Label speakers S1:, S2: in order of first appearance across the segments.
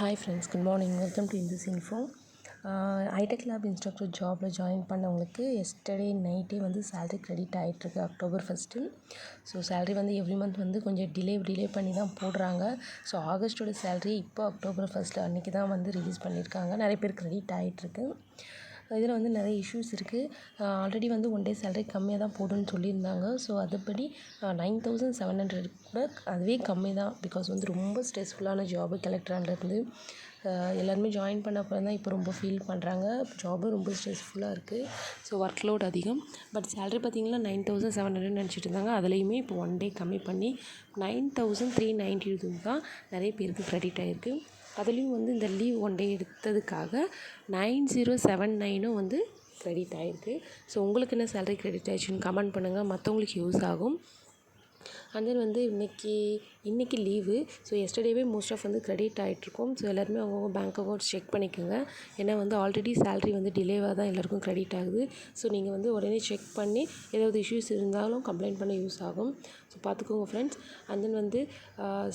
S1: Hi friends good morning welcome to Indus info itech lab instructor ஜாபில் join பண்ணவங்களுக்கு yesterday நைட்டே வந்து salary credit ஆகிட்டுருக்கு அக்டோபர் ஃபஸ்ட்டு ஸோ சேலரி வந்து every month வந்து கொஞ்சம் டிலே டிலே பண்ணி தான் போடுறாங்க ஸோ ஆகஸ்ட்டோட சேலரி இப்போ அக்டோபர் ஃபஸ்ட்டு அன்றைக்கி தான் வந்து ரிலீஸ் பண்ணியிருக்காங்க. நிறைய பேர் க்ரெடிட் ஆகிட்டுருக்கு இதில் வந்து நிறைய இஷ்யூஸ் இருக்குது ஆல்ரெடி வந்து ஒன் டே சேலரி கம்மியாக தான் போடுன்னு சொல்லியிருந்தாங்க. ஸோ அதுபடி நைன் தௌசண்ட் செவன் ஹண்ட்ரட் கூட அதுவே கம்மி தான். பிகாஸ் வந்து ரொம்ப ஸ்ட்ரெஸ்ஃபுல்லான ஜாபு கலெக்டராலேருந்து எல்லாருமே ஜாயின் பண்ண அப்புறம் தான் இப்போ ரொம்ப ஃபீல் பண்ணுறாங்க ஜாபும் ரொம்ப ஸ்ட்ரெஸ்ஃபுல்லாக இருக்குது ஸோ ஒர்க் லோட் அதிகம். பட் சேலரி பார்த்திங்கன்னா நைன் தௌசண்ட் செவன் ஹண்ட்ரட் நினச்சிட்டு இருந்தாங்க. அதுலேயுமே இப்போ ஒன் டே கம்மி பண்ணி nine thousand three ninety two தான் நிறைய பேருக்கு க்ரெடிட் ஆகிருக்கு அதுலேயும் வந்து இந்த லீவ் ஒன் டே எடுத்ததுக்காக நைன் ஜீரோ செவன் நைனும் வந்து க்ரெடிட் ஆகிருக்கு ஸோ உங்களுக்கு என்ன சேலரி க்ரெடிட் ஆயிடுச்சுன்னு கமெண்ட் பண்ணுங்கள் மற்றவங்களுக்கு யூஸ் ஆகும். அண்ட் தென் வந்து இன்றைக்கி இன்றைக்கி லீவு ஸோ எஸ்டர்டேவே மோஸ்ட் ஆஃப் வந்து க்ரெடிட் ஆகிட்ருக்கும் ஸோ எல்லாருமே அவங்கவுங்க பேங்க் அக்கௌண்ட்ஸ் செக் பண்ணிக்கோங்க. ஏன்னா வந்து ஆல்ரெடி சேலரி வந்து டிலேவாக தான் எல்லாருக்கும் க்ரெடிட் ஆகுது. ஸோ நீங்கள் வந்து உடனே செக் பண்ணி ஏதாவது இஷ்யூஸ் இருந்தாலும் கம்ப்ளைண்ட் பண்ண யூஸ் ஆகும். ஸோ பார்த்துக்கோங்க ஃப்ரெண்ட்ஸ் அண்ட் தென் வந்து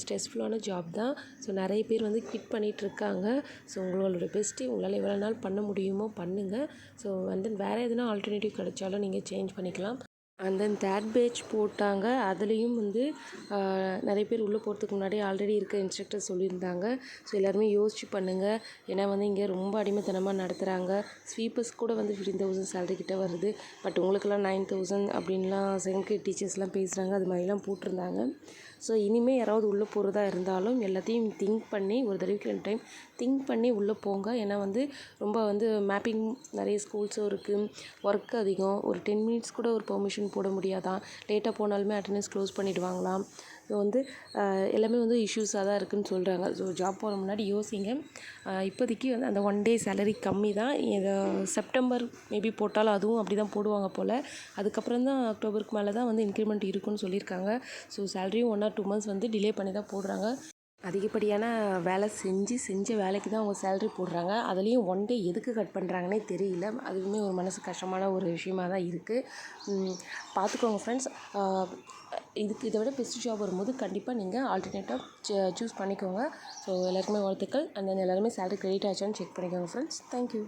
S1: ஸ்ட்ரெஸ்ஃபுல்லான ஜாப் தான். ஸோ நிறைய பேர் வந்து கிட் பண்ணிகிட்ருக்காங்க ஸோ உங்களோட பெஸ்ட்டு உங்களால் எவ்வளோ நாள் பண்ண முடியுமோ பண்ணுங்கள் ஸோ அண்ட் தென் வேறு எதுனா ஆல்டர்னேட்டிவ் கிடைச்சாலும் நீங்கள் சேஞ்ச் பண்ணிக்கலாம். அண்ட் தென் தேர்ட் பேட்ச் போட்டாங்க. அதுலேயும் வந்து நிறைய பேர் உள்ளே போகிறதுக்கு முன்னாடி ஆல்ரெடி இருக்க இன்ஸ்ட்ரக்டர் சொல்லியிருந்தாங்க. ஸோ எல்லாருமே யோசிச்சு பண்ணுங்கள் ஏன்னா வந்து இங்கே ரொம்ப அடிமைத்தனமாக நடத்துகிறாங்க ஸ்வீப்பர்ஸ் கூட வந்து ஃபிஃப்டீன் தௌசண்ட் சேலரி கிட்ட வருது. பட் உங்களுக்கெல்லாம் நைன் தௌசண்ட் அப்படின்லாம் செகண்ட் கிரேட் டீச்சர்ஸ்லாம் பேசுகிறாங்க அது மாதிரிலாம் போட்டிருந்தாங்க. ஸோ இனிமேல் யாராவது உள்ளே போகிறதா இருந்தாலும் எல்லாத்தையும் திங்க் பண்ணி ஒரு தடவைக்கு ரெண்டு டைம் திங்க் பண்ணி உள்ளே போங்க. ஏன்னா வந்து ரொம்ப வந்து மேப்பிங் நிறைய ஸ்கூல்ஸும் இருக்குது ஒர்க் அதிகம். ஒரு டென் மினிட்ஸ் கூட ஒரு பெர்மிஷன் போட முடியாதான் லேட்டாக போனாலுமே அட்டண்டன்ஸ் க்ளோஸ் பண்ணிவிடுவாங்களாம் ஸோ வந்து எல்லாமே வந்து இஷ்யூஸாக தான் இருக்குதுன்னு சொல்கிறாங்க ஸோ ஜாப் போகிற முன்னாடி யோசிங்க. இப்போதைக்கு வந்து அந்த ஒன் டே சேலரி கம்மி தான். இதை செப்டம்பர் மேபி போட்டாலும் அதுவும் அப்படி தான் போடுவாங்க போல். அதுக்கப்புறம் தான் அக்டோபருக்கு மேலே தான் வந்து இன்க்ரிமெண்ட் இருக்குன்னு சொல்லியிருக்காங்க. ஸோ சேலரியும் ஒன் ஆர் டூ மந்த்ஸ் வந்து டிலே பண்ணி தான் போடுறாங்க. அதிகப்படியான வேலை செஞ்சு செஞ்ச வேலைக்கு தான் அவங்க சேலரி போடுறாங்க. அதுலேயும் ஒன் டே எதுக்கு கட் பண்ணுறாங்கன்னே தெரியல. அதுவுமே ஒரு மனசு கஷ்டமான ஒரு விஷயமாக தான் இருக்குது பார்த்துக்கோங்க ஃப்ரெண்ட்ஸ் இதுக்கு இதை விட பெஸ்ட் ஜாப் வரும்போது கண்டிப்பாக நீங்கள் ஆல்டர்னேட்டாக சூஸ் பண்ணிக்கோங்க. ஸோ எல்லாருக்குமே வாழ்த்துக்கள். அண்ட் தென் எல்லாருமே சேலரி கிரெடிட் ஆச்சான்னு செக் பண்ணிக்கோங்க ஃப்ரெண்ட்ஸ் தேங்க்யூ